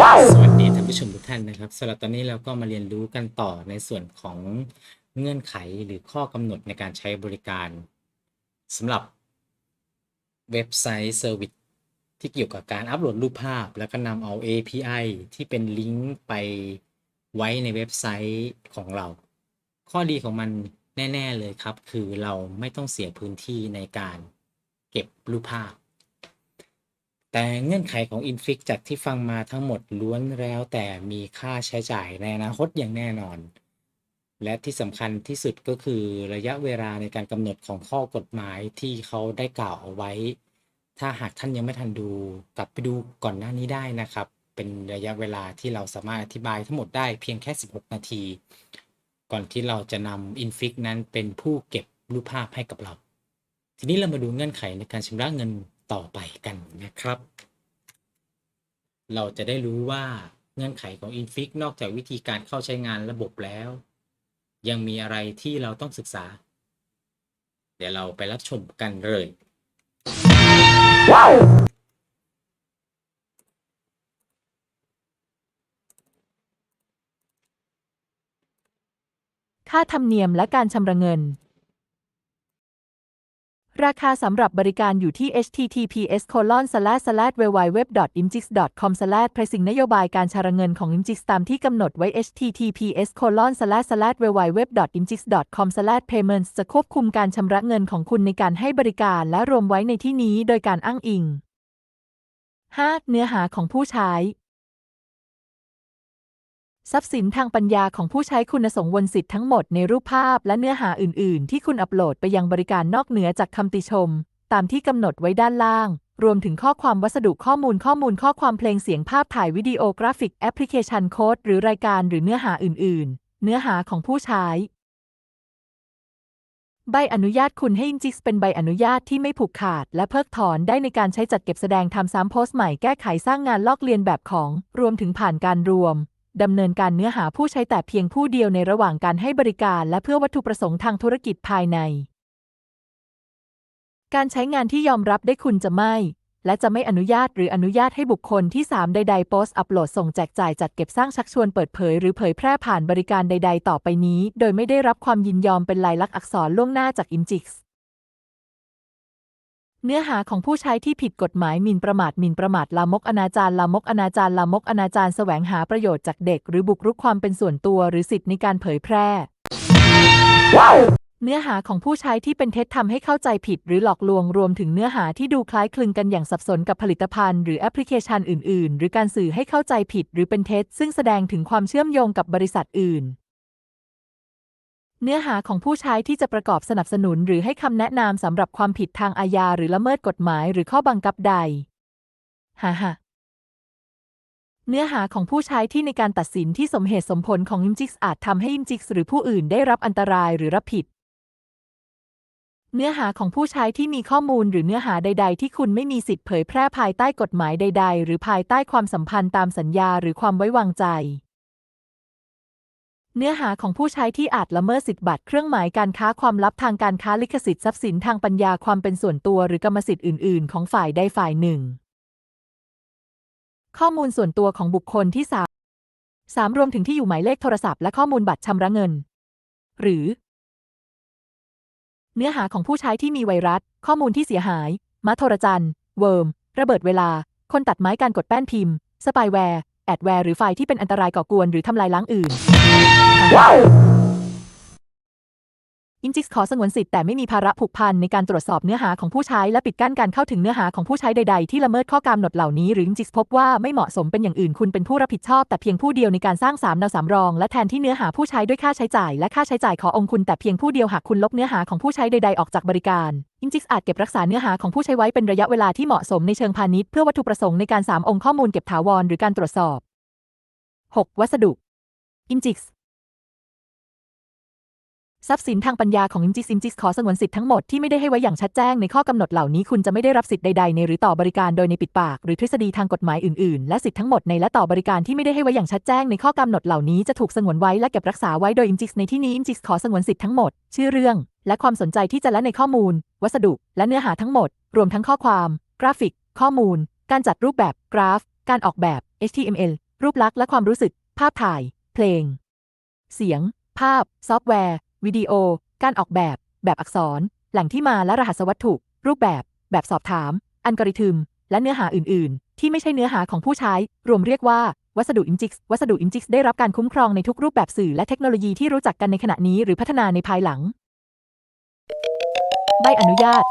สวัสดีท่านผู้ชมทุกท่านนะครับสำหรับตอนนี้เราก็มาเรียนรู้กันต่อในส่วนของเงื่อนไขหรือข้อกำหนดในการใช้บริการสำหรับเว็บไซต์เซอร์วิสที่เกี่ยวกับการอัปโหลดรูปภาพ แล้วก็นำเอา API ที่เป็นลิงก์ไปไว้ในเว็บไซต์ของเรา ข้อดีของมันแน่ ๆเลยครับ คือเราไม่ต้องเสียพื้นที่ในการเก็บรูปภาพ แต่เงื่อนไขของ Infix จากที่ฟังมาทั้งหมดล้วนแล้วแต่มีค่าใช้จ่ายในอนาคตอย่างแน่นอน และที่สำคัญที่สุดก็คือระยะเวลาในการกำหนดของข้อกฎหมายที่เขาได้กล่าวเอาไว้ ถ้าหากท่านยังไม่ทันดูกลับไปดูก่อนหน้านี้ได้นะครับ เป็นระยะเวลาที่เราสามารถอธิบายทั้งหมดได้เพียงแค่ 16 นาที ก่อนที่เราจะนำ Infix นั้นเป็นผู้เก็บรูปภาพให้กับเรา ทีนี้เรามาดูเงื่อนไขในการชำระเงิน ต่อไปกันนะครับ เราจะได้รู้ว่าเงื่อนไขของ Infix นอกจากวิธีการเข้าใช้งานระบบแล้ว ยังมีอะไรที่เราต้องศึกษา เดี๋ยวเราไปรับชมกันเลยค่าธรรมเนียมและการชำระเงิน ราคาสำหรับบริการอยู่ที่ https www.imgix com pricing นโยบายการชำระเงินของ imgix ตามที่กำหนดไว้ https www.imgix com payments จะควบคุมการชำระเงินของคุณในการให้บริการและรวมไว้ในที่นี้โดยการอ้างอิง 5. เนื้อหาของผู้ใช้ ทรัพย์สินทางปัญญาของผู้ใช้คุณสมบัติสิทธิ์ทั้งหมดในรูปภาพและเนื้อหาอื่น ๆ ที่คุณอัปโหลดไปยังบริการนอกเหนือจากคำติชม ตามที่กำหนดไว้ด้านล่าง รวมถึงข้อความวัสดุข้อมูลข้อมูลข้อความเพลงเสียงภาพถ่ายวิดีโอกราฟิกแอปพลิเคชันโค้ดหรือรายการหรือเนื้อหาอื่น ๆ เนื้อหาของผู้ใช้ ใบอนุญาตคุณให้ Injix เป็นใบอนุญาตที่ไม่ผูกขาด และเพิกถอนได้ในการใช้จัดเก็บแสดงทำซ้ำโพสต์ใหม่แก้ไขสร้างงานลอกเลียนแบบของ รวมถึงผ่านการรวม ดำเนินการเนื้อหาผู้ใช้แต่เพียงผู้เดียวในระหว่างการให้บริการ และเพื่อวัตถุประสงค์ทางธุรกิจภายใน การใช้งานที่ยอมรับได้คุณจะไม่ และจะไม่อนุญาตหรืออนุญาตให้บุคคลที่ 3 ใดๆโพสต์อัปโหลดส่งแจกจ่ายจัดเก็บสร้างชักชวนเปิดเผย หรือเผยแพร่ผ่านบริการใด ๆ ต่อไปนี้ โดยไม่ได้รับความยินยอมเป็นลายลักษณ์อักษรล่วงหน้าจาก Imgix เนื้อหาของผู้ใช้ที่ผิดกฎหมายหมิ่นประมาทหมิ่นประมาทลามกอนาจารลามกอนาจารลามกอนาจารแสวงหาประโยชน์จากเด็ก หรือบุกรุกความเป็นส่วนตัวหรือสิทธิในการเผยแพร่ เนื้อหาของผู้ใช้ที่เป็นเท็จทำให้เข้าใจผิด หรือหลอกลวงรวมถึงเนื้อหาที่ดูคล้ายคลึงกันอย่างสับสนกับผลิตภัณฑ์ หรือแอปพลิเคชันอื่น ๆ หรือการสื่อให้เข้าใจผิด หรือเป็นเท็จซึ่งแสดงถึงความเชื่อมโยงกับบริษัทอื่น เนื้อหาของผู้ใช้ที่จะประกอบสนับสนุนหรือให้คำแนะนำสำหรับความผิดทางอาญาหรือละเมิดกฎหมายหรือข้อบังคับใดฮ่าฮ่าเนื้อหาของผู้ใช้ที่ในการตัดสินที่สมเหตุสมผลของ Imgix อาจทำให้ Imgix หรือผู้อื่นได้รับอันตรายหรือรับผิด เนื้อหาของผู้ใช้ที่มีข้อมูลหรือเนื้อหาใด ๆ ที่คุณไม่มีสิทธิ์เผยแพร่ภายใต้กฎหมายใด ๆ หรือภายใต้ความสัมพันธ์ตามสัญญาหรือความไว้วางใจ เนื้อหาของผู้ใช้ที่อาจละเมิดสิทธิบัตรเครื่องหมายการค้าความลับทางการค้าลิขสิทธิ์ทรัพย์สินทางปัญญาความเป็นส่วนตัวหรือกรรมสิทธิ์อื่น ๆ ของฝ่ายใดฝ่ายหนึ่ง ข้อมูลส่วนตัวของบุคคลที่สามสามรวมถึงที่อยู่หมายเลขโทรศัพท์และข้อมูลบัตรชำระเงิน หรือ เนื้อหาของผู้ใช้ที่มีไวรัส ข้อมูลที่เสียหายมาโทรจันเวิร์ม ระเบิดเวลา คนตัดไม้การกดแป้นพิมพ์ สปายแวร์ แอดแวร์หรือไฟล์ที่เป็นอันตรายก่อกวนหรือทำลายล้างอื่น Injix ขอสงวนสิทธิ์แต่ไม่มีภาระผูกพันในการตรวจสอบเนื้อหาของผู้ใช้และปิดกั้นการเข้าถึงเนื้อหาของผู้ใช้ใด ๆ ที่ละเมิดข้อกำหนดเหล่านี้หรือ Injix พบว่าไม่เหมาะสมเป็นอย่างอื่นคุณเป็นผู้รับผิดชอบแต่เพียงผู้เดียวในการสร้างสามแนวสามรอง และแทนที่เนื้อหาผู้ใช้ด้วยค่าใช้จ่าย และค่าใช้จ่ายขอองค์คุณแต่เพียงผู้เดียวหากคุณลบเนื้อหาของผู้ใช้ใด ๆ ออกจากบริการ Injix อาจเก็บรักษาเนื้อหาของผู้ใช้ไว้เป็นระยะเวลาที่เหมาะสมในเชิงพาณิชย์เพื่อวัตถุประสงค์ในการสามองค์ข้อมูลเก็บถาวรหรือการตรวจสอบ 6. วัสดุ Injix ทรัพย์สินทางปัญญาของ Imgix Imgix ขอสงวนสิทธิ์ทั้งหมดที่ไม่ได้ให้ไว้อย่างชัดแจ้งในข้อกำหนดเหล่านี้คุณจะไม่ได้รับสิทธิ์ใดๆในหรือต่อบริการโดยในปิดปาก หรือทฤษฎีทางกฎหมายอื่นๆ และสิทธิ์ทั้งหมดในและต่อบริการที่ไม่ได้ให้ไว้อย่างชัดแจ้งในข้อกำหนดเหล่านี้จะถูกสงวนไว้และเก็บรักษาไว้โดย Imgix ในที่นี้ Imgix ขอสงวนสิทธิ์ทั้งหมด ชื่อเรื่อง และความสนใจที่จะและในข้อมูล วัสดุ และเนื้อหาทั้งหมด รวมทั้งข้อความ กราฟิก ข้อมูล การจัดรูปแบบกราฟ การออกแบบ HTML รูปลักษณ์และความรู้สึก ภาพถ่าย เพลง เสียง ภาพ ซอฟต์แวร์ วิดีโอ การออกแบบ แบบอักษร แหล่งที่มาและรหัสวัตถุ รูปแบบ แบบสอบถาม อัลกอริทึม และเนื้อหาอื่น ๆ ที่ไม่ใช่เนื้อหาของผู้ใช้ รวมเรียกว่าวัสดุอินจิกวัสดุอินจิกได้รับการคุ้มครองในทุกรูปแบบสื่อและเทคโนโลยีที่รู้จักกันในขณะนี้หรือพัฒนาในภายหลัง ใบอนุญาต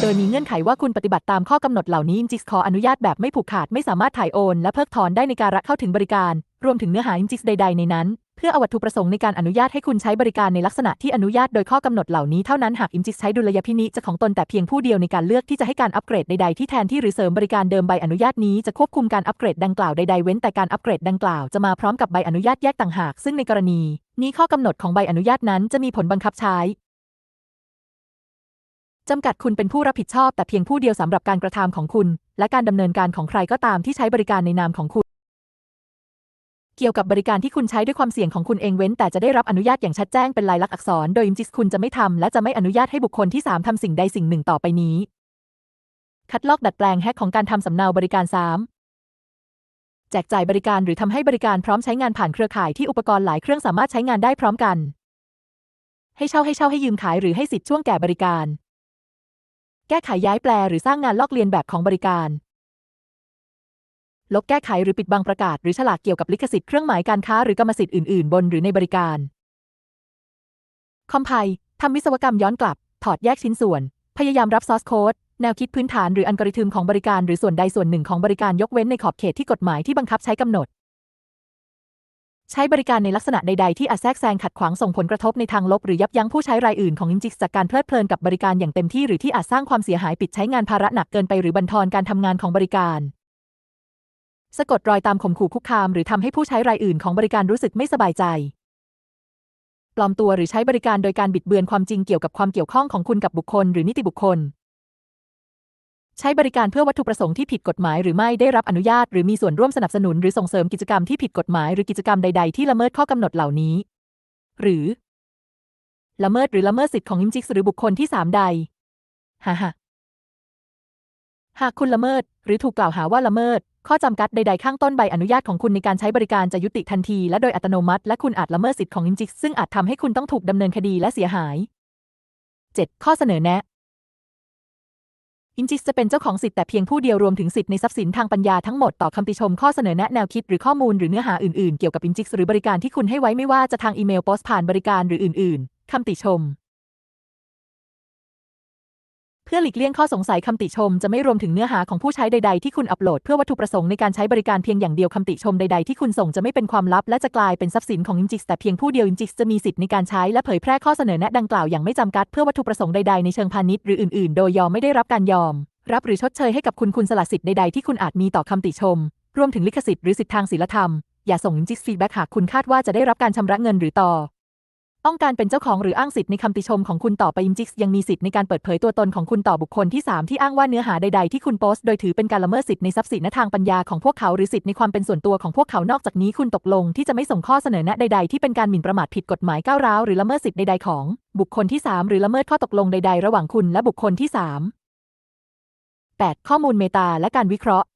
โดยมีเงื่อนไขว่าคุณปฏิบัติตามข้อกำหนดเหล่านี้ Injix ขออนุญาตแบบไม่ผูกขาดไม่สามารถถ่ายโอน และเพิกถอนได้ในการเข้าถึงบริการ รวมถึงเนื้อหา Injix ใด ๆ ในนั้น เพื่อเอาวัตถุประสงค์ในการอนุญาตให้คุณใช้บริการในลักษณะที่อนุญาตโดยข้อกำหนดเหล่านี้เท่านั้นหาก Injix ใช้ดุลยพินิจของตนแต่เพียงผู้เดียวในการเลือกที่จะให้การอัปเกรดใดๆที่แทนที่หรือเสริมบริการเดิมใบอนุญาตนี้จะควบคุมการอัปเกรดดังกล่าวใดๆเว้นแต่การอัปเกรดดังกล่าวจะมาพร้อมกับใบอนุญาตแยกต่างหาก ซึ่งในกรณี นี้ข้อกำหนดของใบอนุญาตนั้นจะมีผลบังคับใช้จำกัดคุณเป็นผู้รับผิดชอบแต่เพียงผู้เดียวสำหรับการกระทำของคุณ และการดำเนินการของใครก็ตามที่ใช้บริการในนามของคุณ เกี่ยวกับบริการที่คุณใช้ด้วยความเสี่ยงของคุณเองเว้น แต่จะได้รับอนุญาตอย่างชัดแจ้งเป็นลายลักษณ์อักษร โดยอิมจิสคุณจะไม่ทำและจะไม่อนุญาตให้บุคคลที่ 3ทำสิ่งใดสิ่งหนึ่งต่อไปนี้ คัดลอกดัดแปลงแฮกของการทำสำเนาบริการ 3 แจกจ่ายบริการหรือทำให้บริการพร้อมใช้งานผ่านเครือข่ายที่อุปกรณ์หลายเครื่องสามารถใช้งานได้พร้อมกัน ให้เช่าให้เช่าให้ยืมขายหรือให้สิทธิ์ช่วงแก่บริการ แก้ไขย้ายแปลหรือสร้างงานลอกเลียนแบบของบริการ ลบแก้ไขหรือปิดบังประกาศ หรือฉลากเกี่ยวกับลิขสิทธิ์เครื่องหมายการค้าหรือกรรมสิทธิ์อื่นๆ บนหรือในบริการ คอมไพทำวิศวกรรมย้อนกลับ ถอดแยกชิ้นส่วน พยายามรับซอสโค้ด แนวคิดพื้นฐานหรืออัลกอริทึมของบริการหรือส่วนใดส่วนหนึ่งของบริการยกเว้นในขอบเขตที่กฎหมายที่บังคับใช้กำหนด ใช้บริการในลักษณะใด ๆ ที่อาจแทรกแซงขัดขวางส่งผลกระทบในทางลบหรือยับยั้งผู้ใช้รายอื่นของ Injix จากการเพลิดเพลินกับบริการอย่างเต็มที่หรือที่อาจสร้างความเสียหายปิดใช้งานภาระหนักเกินไปหรือบั่นทอนการทำงานของบริการ สะกดรอยตามข่มขู่คุกคาม หรือทำให้ผู้ใช้รายอื่นของบริการรู้สึกไม่สบายใจ ปลอมตัวหรือใช้บริการโดยการบิดเบือนความจริงเกี่ยวกับความเกี่ยวข้องของคุณกับบุคคล หรือนิติบุคคล ใช้บริการเพื่อวัตถุประสงค์ที่ผิดกฎหมายหรือไม่ได้รับอนุญาต หรือมีส่วนร่วมสนับสนุนหรือส่งเสริมกิจกรรมที่ผิดกฎหมายหรือกิจกรรมใด ๆ ที่ละเมิดข้อกำหนดเหล่านี้ หรือ ละเมิดหรือละเมิดสิทธิของอิมจิกหรือบุคคลที่สามใดฮ่าฮ่า หากคุณละเมิด หรือถูกกล่าวหาว่าละเมิด ข้อจำกัดใดๆข้างต้นใบอนุญาตของคุณในการใช้บริการจะยุติทันที และโดยอัตโนมัติ และคุณอาจละเมิดสิทธิของอิมจิกซึ่งอาจทำให้คุณต้องถูกดำเนินคดีและเสียหาย 7. ข้อเสนอแนะอินจิสจะเป็นเจ้าของสิทธิ์แต่เพียงผู้เดียวรวมถึงสิทธิ์ในทรัพย์สินทางปัญญาทั้งหมดต่อคำติชมข้อเสนอแนะแนวคิดหรือข้อมูลหรือเนื้อหาอื่นๆ เกี่ยวกับอินจิสหรือบริการที่คุณให้ไว้ไม่ว่าจะทางอีเมลโพสต์ผ่านบริการหรืออื่น ๆคำติชม เพื่อหลีกเลี่ยงข้อสงสัยคำติชม จะไม่รวมถึงเนื้อหาของผู้ใช้ใด ๆ ที่คุณอัปโหลดเพื่อวัตถุประสงค์ในการใช้บริการเพียงอย่างเดียวคำติชมใด ๆ ที่คุณส่งจะไม่เป็นความลับและจะกลายเป็นทรัพย์สินของอินจิสแต่เพียงผู้เดียวอินจิสจะมีสิทธิ์ในการใช้และเผยแพร่ข้อเสนอแนะดังกล่าวอย่างไม่จำกัดเพื่อวัตถุประสงค์ใดๆในเชิงพาณิชย์หรืออื่นๆ โดยยอมไม่ได้รับการยอม รับหรือชดเชยให้กับคุณคุณสละสิทธิ์ใดๆที่คุณอาจมีต่อคำติชม รวมถึงลิขสิทธิ์หรือสิทธิทางศีลธรรมอย่าส่งอินจิสฟีดแบ็กหากคุณคาดว่าจะได้รับการชำระเงินหรือต่อ ต้องการเป็นเจ้าของหรืออ้างสิทธิ์ในคำติชมของคุณต่อไปอิมจิกยังมีสิทธิ์ในการเปิดเผยตัวตนของคุณต่อบุคคลที่ 3 ที่อ้างว่าเนื้อหาใด ๆ ที่คุณโพสต์โดยถือเป็นการละเมิดสิทธิ์ในทรัพย์สินทางปัญญาของพวกเขาหรือสิทธิ์ในความเป็นส่วนตัวของพวกเขานอกจากนี้คุณตกลงที่จะไม่ส่งข้อเสนอแนะใด ๆ ที่เป็นการหมิ่นประมาทผิดกฎหมายก้าวร้าวหรือละเมิดสิทธิ์ใดๆของ บุคคลที่ 3 หรือละเมิดข้อตกลงใด ๆ ระหว่างคุณและบุคคลที่ 3 8. ข้อมูลเมตาและการวิเคราะห์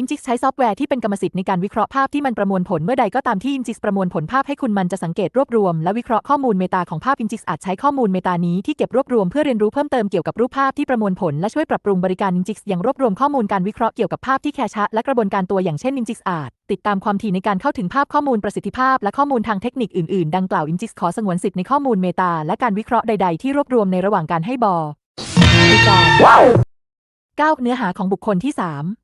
Injix ใช้ซอฟต์แวร์ที่เป็นกรรมสิทธิ์ในการวิเคราะห์ภาพที่มันประมวลผลเมื่อใดก็ตามที่ Injix ประมวลผลภาพให้คุณมันจะสังเกตรวบรวมและวิเคราะห์ข้อมูลเมตาของภาพ Injix อาจใช้ข้อมูลเมตานี้ที่เก็บรวบรวมเพื่อเรียนรู้เพิ่มเติมเกี่ยวกับรูปภาพที่ประมวลผลและช่วยปรับปรุงบริการ Injix ยังรวบรวมข้อมูลการวิเคราะห์เกี่ยวกับภาพที่แคชะและกระบวนการตัวอย่างเช่น Injix อาจติดตามความถี่ในการเข้าถึงภาพข้อมูลประสิทธิภาพ และข้อมูลทางเทคนิคอื่นๆ ดังกล่าว Injix ขอสงวนสิทธิ์ในข้อมูลเมตาและการวิเคราะห์ใด ๆ ที่รวบรวมในระหว่างการให้บริการ 9. เนื้อหาของบุคคลที่ 3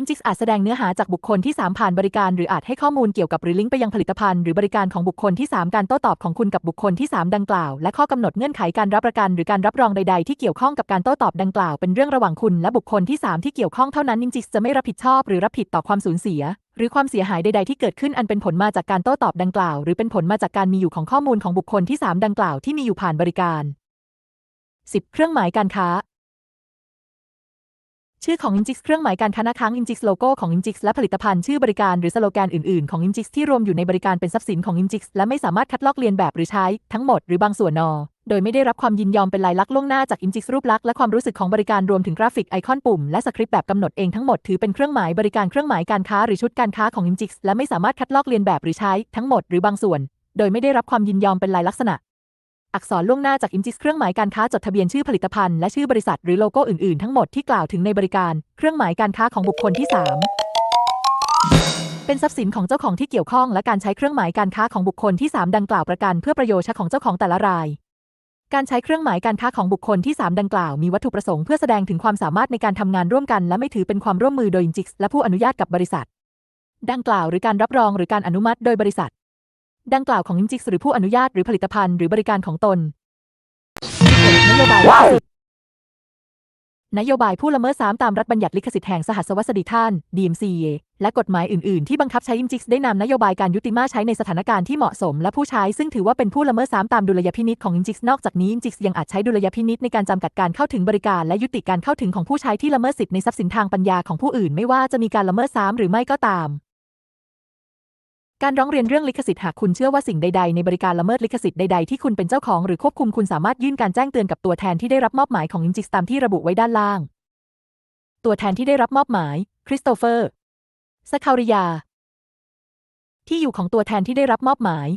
Injix อาจแสดงเนื้อหาจากบุคคลที่ 3 ผ่านบริการ หรืออาจให้ข้อมูลเกี่ยวกับหรือลิงก์ไปยังผลิตภัณฑ์หรือบริการของบุคคลที่ 3 การโต้ตอบของคุณกับบุคคลที่ 3 ดังกล่าว และข้อกำหนดเงื่อนไขการรับประกัน หรือการรับรองใด ๆ ที่เกี่ยวข้องกับการโต้ตอบดังกล่าว เป็นเรื่องระหว่างคุณและบุคคลที่ 3 ที่เกี่ยวข้องเท่านั้น Injix จะไม่รับผิดชอบหรือรับผิดต่อความสูญเสีย หรือความเสียหายใด ๆ ที่เกิดขึ้นอันเป็นผลมาจากการโต้ตอบดังกล่าว หรือเป็นผลมาจากการมีอยู่ของข้อมูลของบุคคลที่ 3 ดังกล่าวที่มีอยู่ผ่านบริการ 10. เครื่องหมายการค้า ชื่อของ Injix เครื่องหมายการค้าหน้าค้าง Injix โลโก้ของ Injix และผลิตภัณฑ์ชื่อบริการหรือสโลแกนอื่นๆ ของ Injix ที่รวมอยู่ในบริการเป็นทรัพย์สินของ Injix และไม่สามารถคัดลอกเลียนแบบหรือใช้ ทั้งหมดหรือบางส่วนนอ โดยไม่ได้รับความยินยอมเป็นลายลักษณ์ล่วงหน้าจาก Injix รูปลักษณ์และความรู้สึกของบริการรวมถึงกราฟิกไอคอนปุ่มและสคริปต์แบบกำหนดเองทั้งหมดถือเป็นเครื่องหมายบริการเครื่องหมายการค้าหรือชุดการค้าของ Injix และไม่สามารถคัดลอกเลียนแบบหรือใช้ทั้งหมดหรือบางส่วน โดยไม่ได้รับความยินยอมเป็นลายลักษณะ อักษรล่วงหน้าจาก Injix เครื่องหมายการค้าจดทะเบียนชื่อผลิตภัณฑ์และชื่อบริษัทหรือโลโก้อื่นๆ ทั้งหมดที่กล่าวถึงในบริการ เครื่องหมายการค้าของบุคคลที่ 3 เป็นทรัพย์สินของเจ้าของที่เกี่ยวข้องและการใช้เครื่องหมายการค้าของบุคคลที่ 3 ดังกล่าวประกันเพื่อประโยชน์ของเจ้าของแต่ละราย การใช้เครื่องหมายการค้าของบุคคลที่ 3 ดังกล่าวมีวัตถุประสงค์เพื่อแสดงถึงความสามารถในการทำงานร่วมกัน และไม่ถือเป็นความร่วมมือโดย Injix และผู้อนุญาตกับบริษัท ดังกล่าวหรือการรับรองหรือการอนุมัติโดยบริษัท ดังกล่าวของ Injix หรือผู้อนุญาตหรือผลิตภัณฑ์หรือบริการของตน นโยบายนโยบายผู้ละเมิดซ้ำตามรัฐบัญญัติลิขสิทธิ์แห่งสหสวัสดิท่าน DMCA และกฎหมายอื่น ๆ ที่บังคับใช้ Injix ได้นำนโยบายการยุติมาใช้ในสถานการณ์ที่เหมาะสม และผู้ใช้ซึ่งถือว่าเป็นผู้ละเมิดซ้ำตามดุลยพินิจของ Injix นอกจากนี้ Injix ยังอาจใช้ดุลยพินิจในการจำกัดการเข้าถึงบริการและยุติการเข้าถึงของผู้ใช้ที่ละเมิดสิทธิในทรัพย์สินทางปัญญาของผู้อื่น ไม่ว่าจะมีการละเมิดซ้ำหรือไม่ก็ตาม การร้องเรียนเรื่องลิขสิทธิ์หากคุณเชื่อว่าสิ่งใด ๆ ในบริการละเมิดลิขสิทธิ์ใด ๆ ที่คุณเป็นเจ้าของหรือควบคุมคุณสามารถยื่นการแจ้งเตือนกับตัวแทนที่ได้รับมอบหมายของ Injix ตามที่ระบุไว้ด้านล่าง ตัวแทนที่ได้รับมอบหมาย คริสโตเฟอร์สคาริยา ที่อยู่ของตัวแทนที่ได้รับมอบหมาย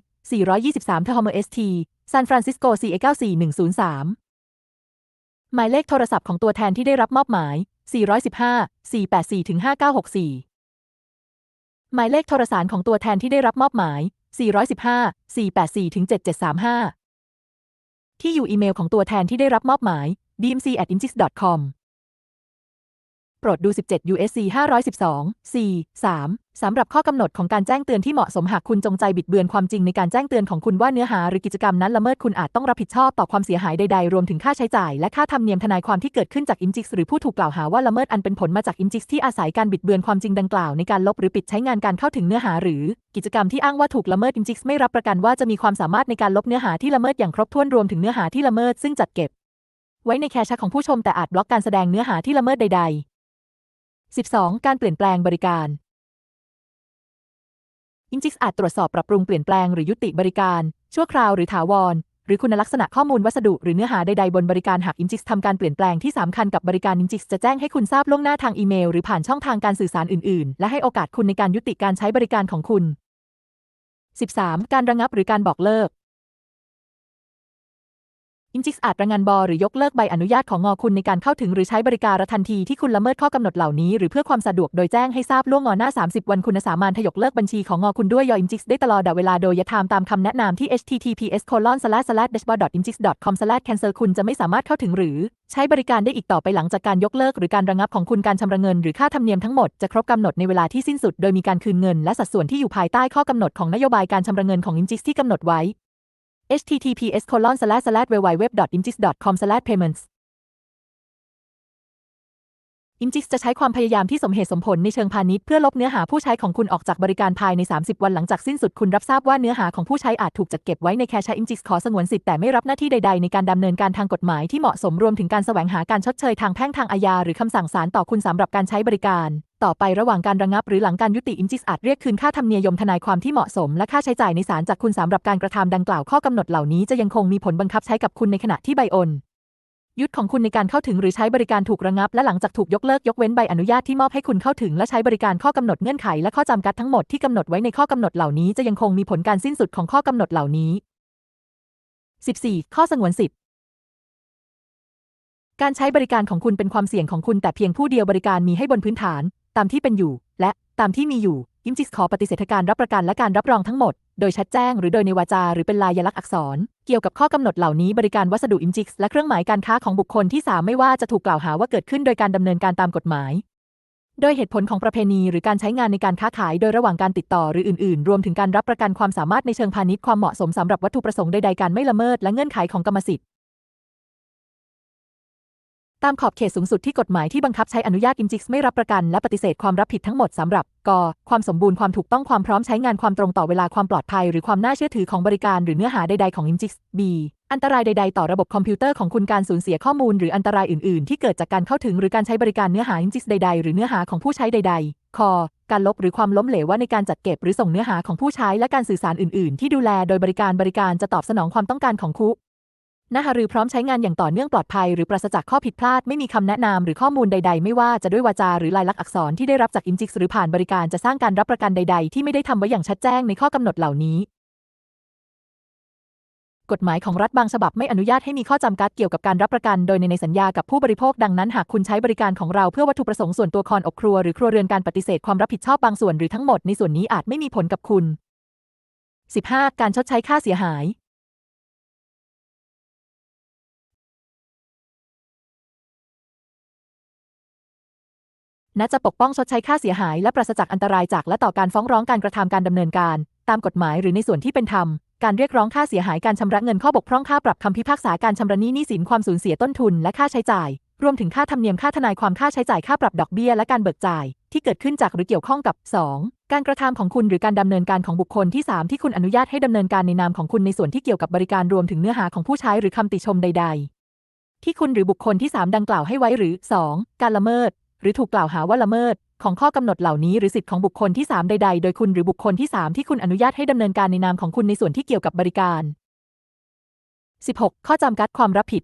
423ทอร์โฮเมเอสทีซานฟรานซิสโก CA94103 หมายเลขโทรศัพท์ของตัวแทนที่ได้รับมอบหมาย 415 484 5964 หมายเลขโทรสารของตัวแทนที่ได้รับมอบหมาย 415 484 7735 ที่อยู่อีเมลของตัวแทนที่ได้รับมอบหมาย dmc@injix.com โปรดดู 17 USC 512 4 3 สำหรับข้อกำหนดของการแจ้งเตือนที่เหมาะสมหากคุณจงใจบิดเบือนความจริงในการแจ้งเตือนของคุณว่าเนื้อหาหรือกิจกรรมนั้นละเมิดคุณอาจต้องรับผิดชอบต่อความเสียหายใดๆ รวมถึงค่าใช้จ่ายและค่าธรรมเนียมทนายความที่เกิดขึ้นจาก Injix หรือผู้ถูกกล่าวหาว่าละเมิดอันเป็นผลมาจาก Injix ที่อาศัยการบิดเบือนความจริงดังกล่าวในการลบหรือปิดใช้งานการเข้าถึงเนื้อหาหรือ กิจกรรมที่อ้างว่าถูกละเมิด Injix ไม่รับประกันว่าจะมีความสามารถในการลบเนื้อหาที่ละเมิดอย่างครบถ้วนรวมถึงเนื้อหาที่ละเมิดซึ่งจัดเก็บ ไว้ในแคชของผู้ชมแต่อาจบล็อกการแสดงเนื้อหาที่ละเมิดใด ๆ 12. การเปลี่ยนแปลงบริการ Injix อาจตรวจสอบปรับปรุงเปลี่ยนแปลงหรือยุติบริการ ชั่วคราวหรือถาวร หรือคุณลักษณะข้อมูลวัสดุหรือเนื้อหาใดๆบนบริการหาก Injix ทำการเปลี่ยนแปลงที่สำคัญกับบริการ Injix จะแจ้งให้คุณทราบล่วงหน้าทางอีเมล หรือผ่านช่องทางการสื่อสารอื่นๆ และให้โอกาสคุณในการยุติการใช้บริการของคุณ 13. การระงับหรือการบอกเลิก Injix อาจระงันบอหรือยกเลิกใบอนุญาตของงอคุณในการเข้าถึงหรือใช้บริการทันทีที่คุณละเมิดข้อกำหนดเหล่านี้หรือเพื่อความสะดวกโดยแจ้งให้ทราบล่วงงอหน้า 30 วันคุณสามารถทยกเลิกบัญชีของงอคุณด้วยยอ Injix ได้ตลอดเวลาโดยยถามตามคำแนะนำที่ https dashboard injix com cancel คุณจะไม่สามารถเข้าถึงหรือ ใช้บริการได้อีกต่อไปหลังจากการยกเลิกหรือการระงับของคุณการชำระเงินหรือค่าธรรมเนียมทั้งหมดจะครบกำหนดในเวลาที่สิ้นสุดโดยมีการคืนเงินและสัดส่วนที่อยู่ภายใต้ข้อกำหนดของนโยบายการชำระเงินของ Injix ที่กำหนดไว้ https www.injix.com payments Injix จะใช้ความพยายามที่สมเหตุสมผลในเชิงพาณิชย์เพื่อลบเนื้อหาผู้ใช้ของคุณออกจากบริการภายใน 30 วันหลังจากสิ้นสุดคุณรับทราบว่าเนื้อหาของผู้ใช้อาจถูกจัดเก็บไว้ในแคชชั Injix ขอสงวนสิทธิ์แต่ไม่รับหน้าที่ใดๆ ในการดำเนินการทางกฎหมายที่เหมาะสมรวมถึงการแสวงหาการชดเชยทางแพ่งทางอาญาหรือคำสั่งศาลต่อคุณสำหรับการใช้บริการ ต่อไประหว่างการระงับหรือหลังการยุติ Injix อาจเรียกคืนค่าธรรมเนียมทนายความที่เหมาะสม และค่าใช้จ่ายในศาลจากคุณสำหรับการกระทำดังกล่าวข้อกำหนดเหล่านี้จะยังคงมีผลบังคับใช้กับคุณในขณะที่ใบโอนยุทธของคุณในการเข้าถึงหรือใช้บริการถูกระงับ และหลังจากถูกยกเลิกยกเว้นใบอนุญาตที่มอบให้คุณเข้าถึงและใช้บริการข้อกำหนดเงื่อนไขและข้อจำกัดทั้งหมดที่กำหนดไว้ในข้อกำหนดเหล่านี้จะยังคงมีผลการสิ้นสุดของข้อกำหนดเหล่านี้ 14. ข้อสงวนสิทธิ์การใช้บริการของคุณเป็นความเสี่ยงของคุณแต่เพียงผู้เดียวบริการมีให้บนพื้นฐาน ตามที่เป็นอยู่ และตามที่มีอยู่ Injix ขอปฏิเสธการรับประกันและการรับรองทั้งหมด โดยชัดแจ้งหรือโดยในวาจาหรือเป็นลายลักษณ์อักษร เกี่ยวกับข้อกำหนดเหล่านี้บริการวัสดุ Injix และเครื่องหมายการค้าของบุคคลที่ 3 ไม่ว่าจะถูกกล่าวหาว่าเกิดขึ้นโดยการดำเนินการตามกฎหมาย โดยเหตุผลของประเพณี หรือการใช้งานในการค้าขายโดยระหว่างการติดต่อหรืออื่น ๆ รวมถึงการรับประกันความสามารถในเชิงพาณิชย์ความเหมาะสมสำหรับวัตถุประสงค์ใดๆการไม่ละเมิดและเงื่อนไขของกรรมสิทธิ์ ตามขอบเขตสูงสุดที่กฎหมายที่บังคับใช้อนุญาต IMGIX ไม่รับประกันและปฏิเสธความรับผิดทั้งหมดสำหรับกความสมบูรณ์ความถูกต้องความพร้อมใช้งานความตรงต่อเวลาความปลอดภัย หรือความน่าเชื่อถือของบริการหรือเนื้อหาใดๆของ IMGIX B อันตรายใด ๆ ต่อระบบคอมพิวเตอร์ของคุณการสูญเสียข้อมูลหรืออันตรายอื่น ๆ ที่เกิดจากการเข้าถึงหรือการใช้บริการเนื้อหา IMGIX ใด ๆ หรือเนื้อหาของผู้ใช้ใด ๆ คอการลบหรือความล้มเหลวว่าในการจัดเก็บหรือส่งเนื้อหาของผู้ใช้และการสื่อสารอื่น ๆ ที่ดูแลโดยบริการบริการจะตอบสนองความต้องการของคุ นะหารือพร้อมใช้งานอย่างต่อเนื่องปลอดภัยหรือปราศจากข้อผิดพลาดไม่มีคำแนะนำหรือข้อมูลใด ๆ ไม่ว่าจะด้วยวาจาหรือลายลักษณ์อักษรที่ได้รับจาก IMGIX หรือผ่านบริการจะสร้างการรับประกันใด ๆ ที่ไม่ได้ทำไว้อย่างชัดแจ้งในข้อกำหนดเหล่านี้ กฎหมายของรัฐบางฉบับไม่อนุญาตให้มีข้อจำกัดเกี่ยวกับการรับประกัน โดยในในสัญญากับผู้บริโภคดังนั้น หากคุณใช้บริการของเราเพื่อวัตถุประสงค์ส่วนตัวคอนอบครัวหรือครัวเรือนการปฏิเสธความรับผิดชอบบางส่วนหรือทั้งหมดในส่วนนี้อาจไม่มีผลกับคุณ 15. การชดใช้ค่าเสียหาย ณจะปกป้องชดใช้ค่าเสียหายและปราศจากอันตรายจากและต่อการฟ้องร้องการกระทำการดำเนินการ ตามกฎหมายหรือในส่วนที่เป็นธรรม การเรียกร้องค่าเสียหายการชำระเงินข้อบกพร่องค่าปรับคำพิพากษาการชำระหนี้หนี้สินความสูญเสียต้นทุนและค่าใช้จ่าย รวมถึงค่าธรรมเนียมค่าทนายความค่าใช้จ่ายค่าปรับดอกเบี้ยและการเบิกจ่าย ที่เกิดขึ้นจากหรือเกี่ยวข้องกับ 2. การกระทำของคุณหรือการดำเนินการของบุคคลที่ 3 ที่คุณอนุญาตให้ดำเนินการในนามของคุณในส่วนที่เกี่ยวกับบริการรวมถึงเนื้อหาของผู้ใช้หรือคำติชมใด ๆที่คุณหรือบุคคลที่ 3 ดังกล่าวให้ไว้หรือ 2. การละเมิด หรือถูกกล่าวหาว่าละเมิด ของข้อกำหนดเหล่านี้หรือสิทธิของบุคคลที่ 3 ใด ๆ โดยคุณหรือบุคคลที่ 3 ที่คุณอนุญาตให้ดำเนินการในนามของคุณในส่วนที่เกี่ยวกับบริการ 16. ข้อจำกัดความรับผิด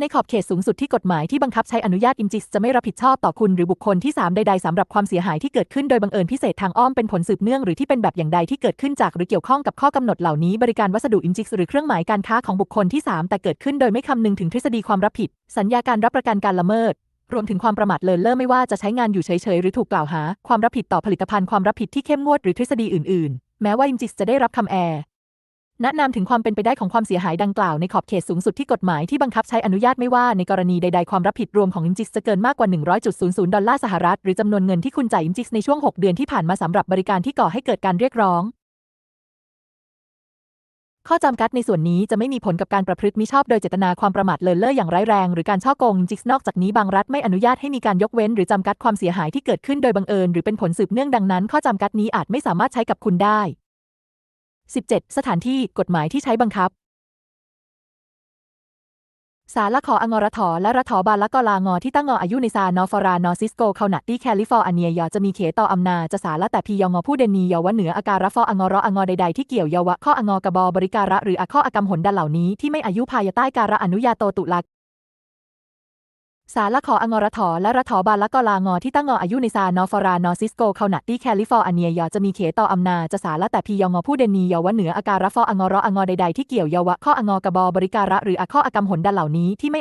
ในขอบเขตสูงสุดที่กฎหมายที่บังคับใช้อนุญาต IMGIX จะไม่รับผิดชอบต่อคุณหรือบุคคลที่ 3 ใด ๆสำหรับความเสียหายที่เกิดขึ้นโดยบังเอิญพิเศษทางอ้อมเป็นผลสืบเนื่องหรือที่เป็นแบบอย่างใดที่เกิดขึ้นจากหรือเกี่ยวข้องกับข้อกำหนดเหล่านี้บริการวัสดุ IMGIX หรือเครื่องหมายการค้าของบุคคลที่ 3 แต่เกิดขึ้นโดยไม่คำนึงถึงทฤษฎีความรับผิด สัญญาการรับประกันการละเมิดรวมถึงความประมาทเลินเล่อไม่ว่าจะใช้งานอยู่เฉยๆ หรือถูกกล่าวหา ความรับผิดต่อผลิตภัณฑ์ความรับผิดที่เข้มงวดหรือทฤษฎีอื่นๆ แม้ว่า IMGIX จะได้รับคำแอ แนะนำถึงความเป็นไปได้ของความเสียหายดังกล่าวในขอบเขตสูงสุดที่กฎหมายที่บังคับใช้อนุญาตไม่ว่าในกรณีใดๆความรับผิดรวมของ IMGIX จะเกินมากกว่า 100.00 ดอลลาร์สหรัฐ หรือจำนวนเงินที่คุณจ่าย IMGIX ในช่วง 6 เดือนที่ผ่านมาสำหรับบริการที่ก่อให้เกิดการเรียกร้อง ข้อจำกัดในส่วนนี้จะไม่มีผลกับการประพฤติมิชอบโดยเจตนาความประมาทเลินเล่ออย่างร้ายแรง หรือการช่อโกง IMGIX นอกจากนี้บางรัฐไม่อนุญาตให้มีการยกเว้น หรือจำกัดความเสียหายที่เกิดขึ้นโดยบังเอิญหรือเป็นผลสืบเนื่องดังนั้น ข้อจำกัดนี้อาจไม่สามารถใช้กับคุณได้ 17. สถานที่กฎหมายที่ใช้บังคับ สารละขออังรทและรัฐบาลละกอลางอที่ตั้งงออายุในซานอฟรานอซิสโกเขานักที่แคลิฟอร์เนียยอจะมีเขตต่ออำนาจะสาละแต่พียองอผู้เดนียอวะเหนืออาการะฟออังรออังอใดๆที่เกี่ยวยาวะข้ออังอกระบอบริการะหรืออข้ออากรรมหนดันเหล่านี้ที่ไม่อายุภายใต้การะอนุญาโตตุลัก สาละขออังอรทและรัฐบาละกอลางอที่ตั้งงออายุในซานอฟรานอซิสโกเขาหนักที่แคลิฟอร์เนียยอจะมีเขต่ออำนาจะสาละแต่พียองอผู้เดนียอวะเหนืออาการะฟออังอรออังอใดๆที่เกี่ยวยาวะข้ออังอกระบอบริการะหรืออาข้ออากรรมหนดันเหล่านี้ที่ไม่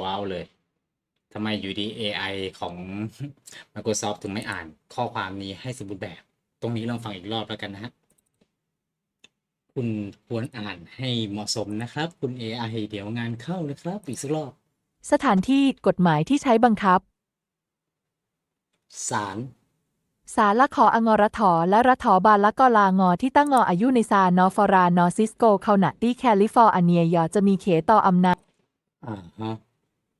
ว้าวเลยทำไมอยู่ดี AI ของ Microsoft ถึงไม่อ่านข้อความนี้ให้สมบูรณ์แบบ ตรงนี้ลองฟังอีกรอบแล้วกันนะฮะ คุณควรอ่านให้เหมาะสมนะครับ คุณ AI เดี๋ยวงานเข้านะครับอีกสักรอบสถานที่กฎหมายที่ใช้บังคับศาลสารละขอองรทและรัฐบาลละกอลางอที่ตั้งงออายุในซานอฟรานอซิสโกเขาหนักที่แคลิฟอร์เนียยอจะมีเขตต่ออำนาจ อ่าฮะ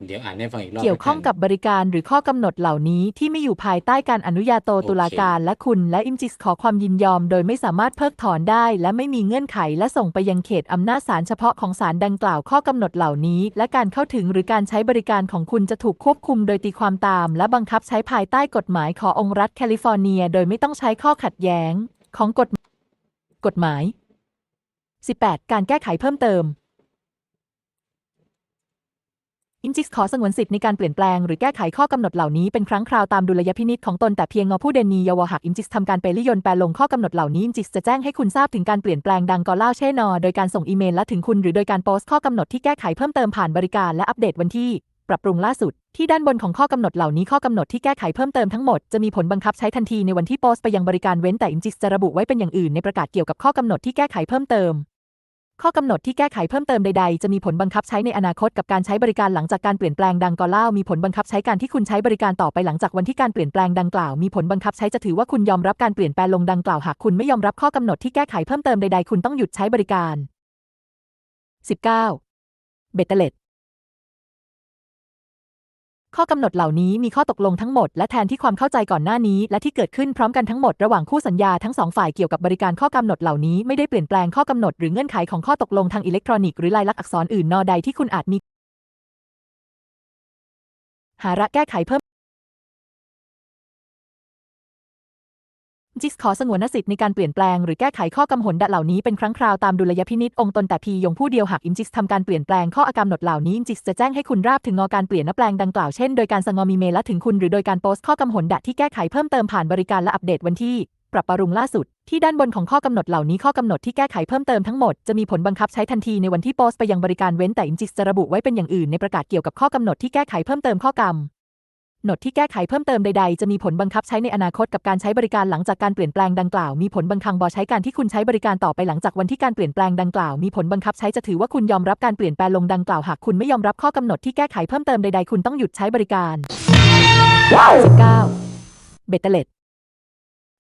เดี๋ยวอ่านให้ฟังอีกรอบเกี่ยวข้องแล้กับบริการหรือข้อกำหนดเหล่านี้ที่ไม่อยู่ภายใต้การอนุญาโตตุลาการและคุณ และอิมจิสขอความยินยอม โดยไม่สามารถเพิกถอนได้ และไม่มีเงื่อนไข และส่งไปยังเขตอำนาจศาลเฉพาะของศาลดังกล่าวข้อกำหนดเหล่านี้ และการเข้าถึงหรือการใช้บริการของคุณจะถูกควบคุมโดยตีความตาม และบังคับใช้ภายใต้กฎหมายขององค์รัฐแคลิฟอร์เนีย โดยไม่ต้องใช้ข้อขัดแย้ง ของกฎกฎหมาย 18 การแก้ไขเพิ่มเติม อินจิกขอสงวนสิทธิ์ในการเปลี่ยนแปลงหรือแก้ไขข้อกำหนดเหล่านี้เป็นครั้งคราวตามดุลยพินิจของตนแต่เพียงงอผู้เดนนีเยาวหักอินจิกทำการเปริยนแปลลงข้อกำหนดเหล่านี้อินจิกจะแจ้งให้คุณทราบถึงการเปลี่ยนแปลงดังกอเล่าเช่นอ โดยการส่งอีเมลและถึงคุณหรือโดยการโพสต์ข้อกำหนดที่แก้ไขเพิ่มเติมผ่านบริการและอัปเดตวันที่ ปรับปรุงล่าสุด ที่ด้านบนของข้อกำหนดเหล่านี้ข้อกำหนดที่แก้ไขเพิ่มเติมทั้งหมดจะมีผลบังคับใช้ทันทีในวันที่โพสต์ไปยังบริการเว้นแต่อินจิกจะระบุไว้เป็นอย่างอื่นในประกาศเกี่ยวกับข้อกำหนดที่แก้ไขเพิ่มเติม ข้อกำหนดที่แก้ไขเพิ่มเติมใดๆ จะมีผลบังคับใช้ในอนาคตกับการใช้บริการหลังจากการเปลี่ยนแปลงดังกล่าวมีผลบังคับใช้การที่คุณใช้บริการต่อไปหลังจากวันที่การเปลี่ยนแปลงดังกล่าวมีผลบังคับใช้จะถือว่าคุณยอมรับการเปลี่ยนแปลงลงดังกล่าวหากคุณไม่ยอมรับข้อกำหนดที่แก้ไขเพิ่มเติมใดๆ คุณต้องหยุดใช้บริการ 19. เบตเตเลต ข้อกำหนดเหล่านี้มีข้อตกลงทั้งหมดและแทนที่ความเข้าใจก่อนหน้านี้ และที่เกิดขึ้นพร้อมกันทั้งหมดระหว่างคู่สัญญาทั้งสองฝ่ายเกี่ยวกับบริการข้อกำหนดเหล่านี้ไม่ได้เปลี่ยนแปลงข้อกำหนดหรือเงื่อนไขของข้อตกลงทางอิเล็กทรอนิกส์หรือลายลักษณ์อักษรอื่นนอใดที่คุณอาจมีหาระแก้ไขเพิ่ม จิกขอสงวนสิทธิ์ในการเปลี่ยนแปลงหรือแก้ไขข้อกำหนดเหล่านี้เป็นครั้งคราวตามดุลยพินิจองค์ตนแต่พียงผู้เดียวหากอิมจิกทำการเปลี่ยนแปลงข้อกำหนดเหล่านี้อิมจิกจะแจ้งให้คุณราบถึงงอการเปลี่ยนนแปลงดังกล่าวเช่นโดยการสงอมีเมลและถึงคุณหรือโดยการโพสต์ข้อกำหนดที่แก้ไขเพิ่มเติมผ่านบริการและอัปเดตวันที่ปรับปรุงล่าสุด ที่ด้านบนของข้อกำหนดเหล่านี้ข้อกำหนดที่แก้ไขเพิ่มเติมทั้งหมดจะมีผลบังคับใช้ทันทีในวันที่โพสต์ไปยังบริการเว้นแต่อิมจิกจะระบุไว้เป็นอย่างอื่นในประกาศเกี่ยวกับข้อกำหนดที่แก้ไขเพิ่มเติมข้อกำ หนดที่แก้ไขเพิ่มเติมใดๆ จะมีผลบังคับใช้ในอนาคตกับการใช้บริการหลังจากการเปลี่ยนแปลงดังกล่าว มีผลบังคับบอใช้การที่คุณใช้บริการต่อไปหลังจากวันที่การเปลี่ยนแปลงดังกล่าวมีผลบังคับใช้จะถือว่าคุณยอมรับการเปลี่ยนแปลงลงดังกล่าวหากคุณไม่ยอมรับข้อกำหนดที่แก้ไขเพิ่มเติมใดๆ คุณต้องหยุดใช้บริการ 19. เบตเตเลต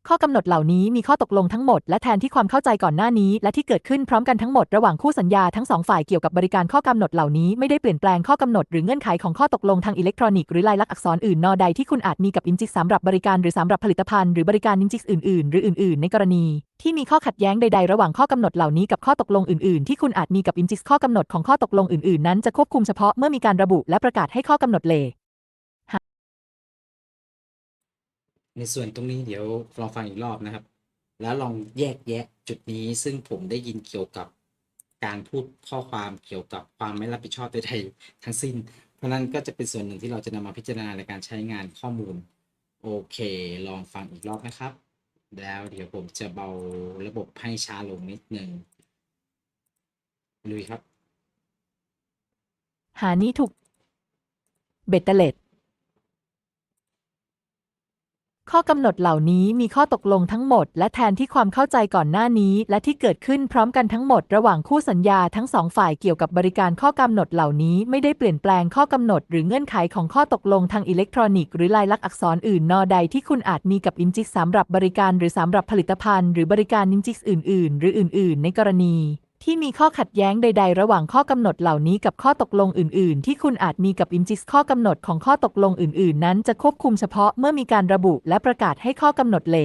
ข้อกำหนดเหล่านี้มีข้อตกลงทั้งหมดและแทนที่ความเข้าใจก่อนหน้านี้ และที่เกิดขึ้นพร้อมกันทั้งหมดระหว่างคู่สัญญาทั้งสองฝ่ายเกี่ยวกับบริการข้อกำหนดเหล่านี้ไม่ได้เปลี่ยนแปลงข้อกำหนดหรือเงื่อนไขของข้อตกลงทางอิเล็กทรอนิกส์หรือลายลักษณ์อักษรอื่นนอใดที่คุณอาจมีกับอิมจิกสำหรับบริการหรือสำหรับผลิตภัณฑ์หรือบริการอิมจิกอื่นๆ หรืออื่น ๆ ในกรณีที่มีข้อขัดแย้งใดๆ ระหว่างข้อกำหนดเหล่านี้กับข้อตกลงอื่นๆ ที่คุณอาจมีกับอิมจิกข้อกำหนดของข้อตกลงอื่นๆ นั้นจะควบคุมเฉพาะเมื่อมีการระบุและประกาศให้ข้อกำหนดเล ในส่วนตรงนี้เดี๋ยวลองฟังอีกรอบนะครับ แล้วลองแยกแยะจุดนี้ซึ่งผมได้ยินเกี่ยวกับการพูดข้อความเกี่ยวกับความไม่รับผิดชอบใดๆทั้งสิ้น เพราะนั้นก็จะเป็นส่วนหนึ่งที่เราจะนำมาพิจารณาในการใช้งานข้อมูล โอเค ลองฟังอีกรอบนะครับ แล้วเดี๋ยวผมจะเบาระบบให้ช้าลงนิดนึงลุยครับ หานี้ถูกเบตเตเลต ข้อกำหนดเหล่านี้มีข้อตกลงทั้งหมด และแทนที่ความเข้าใจก่อนหน้านี้ และที่เกิดขึ้นพร้อมกันทั้งหมดระหว่างคู่สัญญาทั้งสองฝ่ายเกี่ยวกับบริการข้อกำหนดเหล่านี้ไม่ได้เปลี่ยนแปลงข้อกำหนด หรือเงื่อนไขของข้อตกลงทางอิเล็กทรอนิกส์หรือลายลักษณ์อักษรอื่นนอใดที่คุณอาจมีกับอินจิกสำหรับบริการหรือสำหรับผลิตภัณฑ์ หรือ บริการอินจิกอื่น ๆ หรืออื่น ๆ ในกรณี ที่มีข้อขัดแย้งใด ๆ ระหว่างข้อกำหนดเหล่านี้กับข้อตกลงอื่น ๆ ที่คุณอาจมีกับอิมจิสข้อกำหนดของข้อตกลงอื่น ๆ นั้นจะควบคุมเฉพาะเมื่อมีการระบุและประกาศให้ข้อกำหนดเล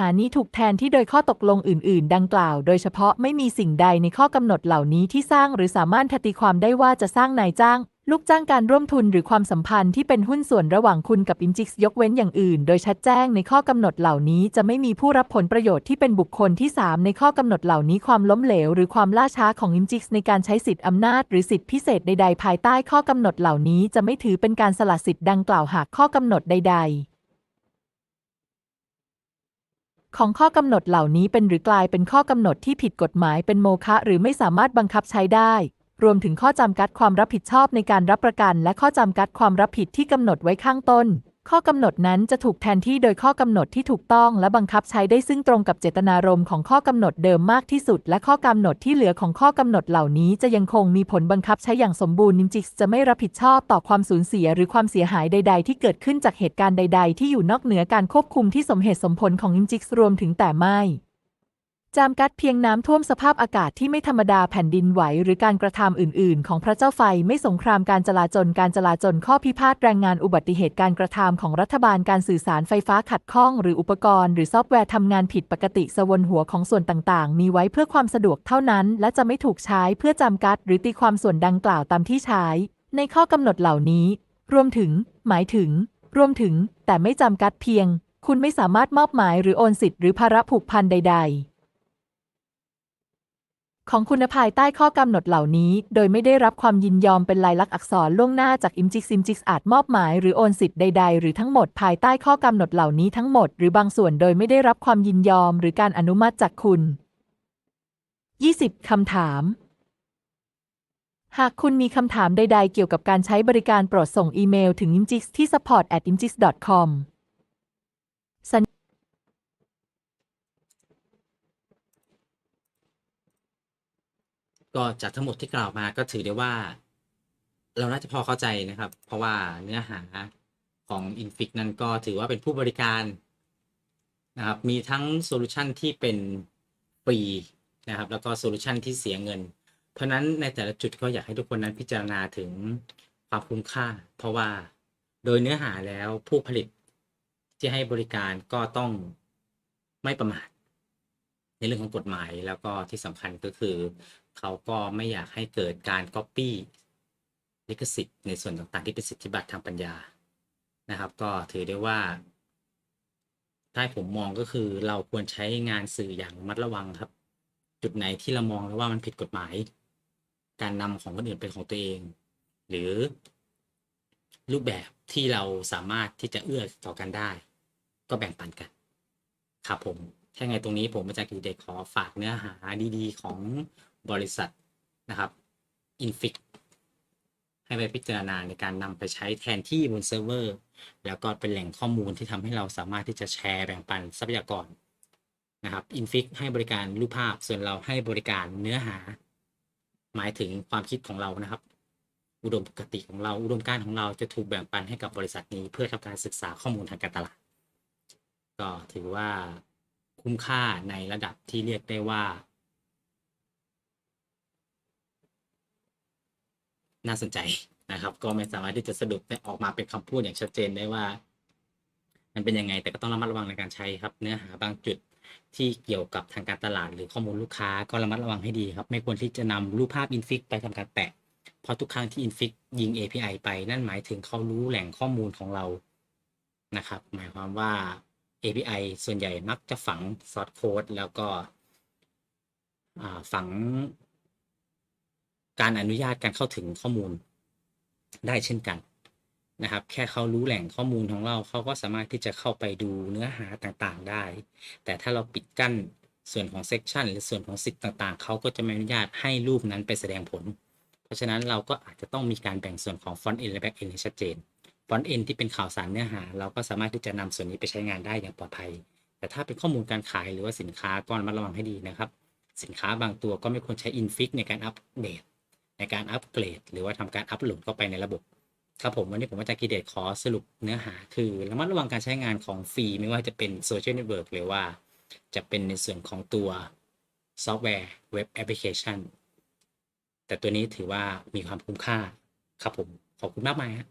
หานี้ถูกแทนที่โดยข้อตกลงอื่น ๆ ดังกล่าว โดยเฉพาะไม่มีสิ่งใดในข้อกำหนดเหล่านี้ที่สร้างหรือสามารถตีความได้ว่าจะสร้างนายจ้าง ลูกจ้างการร่วมทุนหรือความสัมพันธ์ที่เป็นหุ้นส่วนระหว่างคุณกับอิมจิกยกเว้นอย่างอื่น โดยชัดแจ้งในข้อกำหนดเหล่านี้จะไม่มีผู้รับผลประโยชน์ที่เป็นบุคคลที่ 3 ในข้อกำหนดเหล่านี้ความล้มเหลว หรือความล่าช้าของอิมจิกในการใช้สิทธิอำนาจหรือสิทธิพิเศษใด ๆ ภายใต้ข้อกำหนดเหล่านี้จะไม่ถือเป็นการสละสิทธิ์ดังกล่าวหากข้อกำหนดใด ๆ ของข้อกำหนดเหล่านี้เป็นหรือกลายเป็นข้อกำหนดที่ผิดกฎหมายเป็นโมฆะหรือไม่สามารถบังคับใช้ได้ รวมถึงข้อจำกัดความรับผิดชอบในการรับประกัน และข้อจำกัดความรับผิดที่กำหนดไว้ข้างต้น ข้อกำหนดนั้นจะถูกแทนที่โดยข้อกำหนดที่ถูกต้องและบังคับใช้ได้ซึ่งตรงกับเจตนารมณ์ของข้อกำหนดเดิมมากที่สุด และข้อกำหนดที่เหลือของข้อกำหนดเหล่านี้จะยังคงมีผลบังคับใช้อย่างสมบูรณ์นิมจิกจะไม่รับผิดชอบต่อความสูญเสียหรือความเสียหายใด ๆ ที่เกิดขึ้นจากเหตุการณ์ใด ๆ ที่อยู่นอกเหนือการควบคุมที่สมเหตุสมผลของนิมจิกรวมถึงแต่ไม่ จำกัดเพียงน้ำท่วมสภาพอากาศที่ไม่ธรรมดาแผ่นดินไหว หรือการกระทำอื่น ๆ ของพระเจ้าไฟไม่สงครามการจลาจลการจลาจลข้อพิพาทแรงงานอุบัติเหตุการกระทำของรัฐบาลการสื่อสารไฟฟ้าขัดข้อง หรืออุปกรณ์ หรือซอฟต์แวร์ทำงานผิดปกติสวนหัวของส่วนต่าง ๆ มีไว้เพื่อความสะดวกเท่านั้น และจะไม่ถูกใช้เพื่อจำกัด หรือตีความส่วนดังกล่าวตามที่ใช้ ในข้อกำหนดเหล่านี้ รวมถึง หมายถึง รวมถึง แต่ไม่จำกัดเพียง คุณไม่สามารถมอบหมายหรือโอนสิทธิ์หรือภาระผูกพันใด ๆ ของคุณภายใต้ข้อกำหนดเหล่านี้ โดยไม่ได้รับความยินยอมเป็นลายลักษณ์อักษรล่วงหน้าจากอิมจิกซิมจิกอาจมอบหมายหรือโอนสิทธิ์ใดๆ หรือทั้งหมดภายใต้ข้อกำหนดเหล่านี้ทั้งหมด หรือบางส่วนโดยไม่ได้รับความยินยอมหรือการอนุมัติจากคุณ 20 คำถาม หากคุณมีคำถามใดๆ เกี่ยวกับการใช้บริการโปรดส่งอีเมลถึง imjix ที่ support@imjix.com ญ ก็จากทั้งหมดที่กล่าวมาก็ถือได้ว่า เราน่าจะพอเข้าใจนะครับ เพราะว่าเนื้อหาของ Infix นั้นก็ถือว่าเป็นผู้บริการนะครับมีทั้งโซลูชันที่เป็นฟรีนะครับแล้วก็โซลูชันที่เสียเงิน เพราะฉะนั้นในแต่ละจุดก็อยากให้ทุกคนนั้นพิจารณาถึงความคุ้มค่า เพราะว่าโดยเนื้อหาแล้วผู้ผลิตที่ให้บริการก็ต้องไม่ประมาทในเรื่องของกฎหมายแล้วก็ที่สำคัญก็คือ เขาก็ไม่อยากให้เกิดการก๊อปปี้ลิขสิทธิ์ในส่วนต่างๆ ที่เป็นสิทธิบัตรทางปัญญานะครับ ก็ถือได้ว่าถ้าผมมองก็คือเราควรใช้งานสื่ออย่างระมัดระวังครับ จุดไหนที่เรามองแล้วว่ามันผิดกฎหมาย การนำของคนอื่นเป็นของตัวเอง หรือรูปแบบที่เราสามารถที่จะเอื้อต่อกันได้ ก็แบ่งปันกัน ครับผมถ้าไงตรงนี้ผมอาจารย์กิเดชขอฝากเนื้อหาดีๆ ของ บริษัทนะครับ Infix ให้ไปพิจารณาในการนำไปใช้แทนที่บนเซิร์ฟเวอร์ แล้วก็เป็นแหล่งข้อมูลที่ทำให้เราสามารถที่จะแชร์แบ่งปันทรัพยากรนะครับ Infix ให้บริการรูปภาพ ส่วนเราให้บริการเนื้อหา หมายถึงความคิดของเรานะครับ อุดมปกติของเราอุดมการของเราจะถูกแบ่งปันให้กับบริษัทนี้ เพื่อทำการศึกษาข้อมูลทางการตลาด ก็ถือว่าคุ้มค่าในระดับที่เรียกได้ว่า น่าสนใจนะครับ ก็ไม่สามารถที่จะสรุปได้ออกมาเป็นคำพูดอย่างชัดเจนได้ว่า มันเป็นยังไงแต่ก็ต้องระมัดระวังในการใช้ครับ เนื้อหาบางจุดที่เกี่ยวกับทางการตลาดหรือข้อมูลลูกค้าก็ระมัดระวังให้ดีครับ ไม่ควรที่จะนำรูปภาพอินฟิกไปทำการแปะ เพราะทุกครั้งที่อินฟิกยิง API ไปนั่นหมายถึงเขารู้แหล่งข้อมูลของเรานะครับ หมายความว่า API ส่วนใหญ่มักจะฝังซอสโค้ดแล้วก็ฝัง การอนุญาตการเข้าถึงข้อมูลได้เช่นกันนะครับ แค่เขารู้แหล่งข้อมูลของเราเขาก็สามารถที่จะเข้าไปดูเนื้อหาต่างๆ ได้ แต่ถ้าเราปิดกั้นส่วนของเซกชันหรือส่วนของสิทธิ์ต่างๆ เขาก็จะไม่อนุญาตให้รูปนั้นไปแสดงผล เพราะฉะนั้นเราก็อาจจะต้องมีการแบ่งส่วนของ Front End และ Back End ให้ชัดเจน Front End ที่เป็นข่าวสารเนื้อหา เราก็สามารถที่จะนำส่วนนี้ไปใช้งานได้อย่างปลอดภัย แต่ถ้าเป็นข้อมูลการขายหรือว่าสินค้าก็ระมัดระวังให้ดีนะครับ สินค้าบางตัวก็ไม่ควรใช้ Infix ในการอัปเดต ในการอัปเกรด หรือว่าทำการอัปโหลดเข้าไปในระบบ ครับผมวันนี้ผมอาจารย์กิเดชขอสรุปเนื้อหาคือระมัดระวังการใช้งานของฟรีไม่ว่าจะเป็นโซเชียลเน็ตเวิร์กหรือว่า จะเป็นในส่วนของตัวซอฟต์แวร์เว็บแอปพลิเคชัน แต่ตัวนี้ถือว่ามีความคุ้มค่าครับผม ขอบคุณมากมายครับ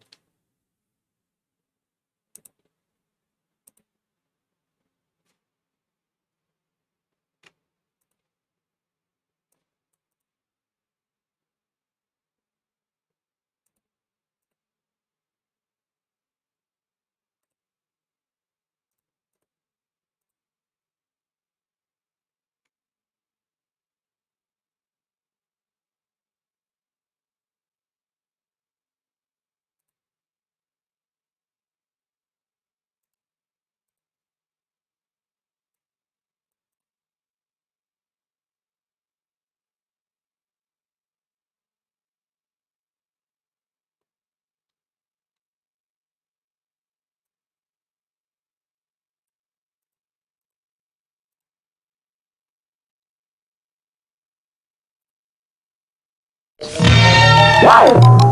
Wow!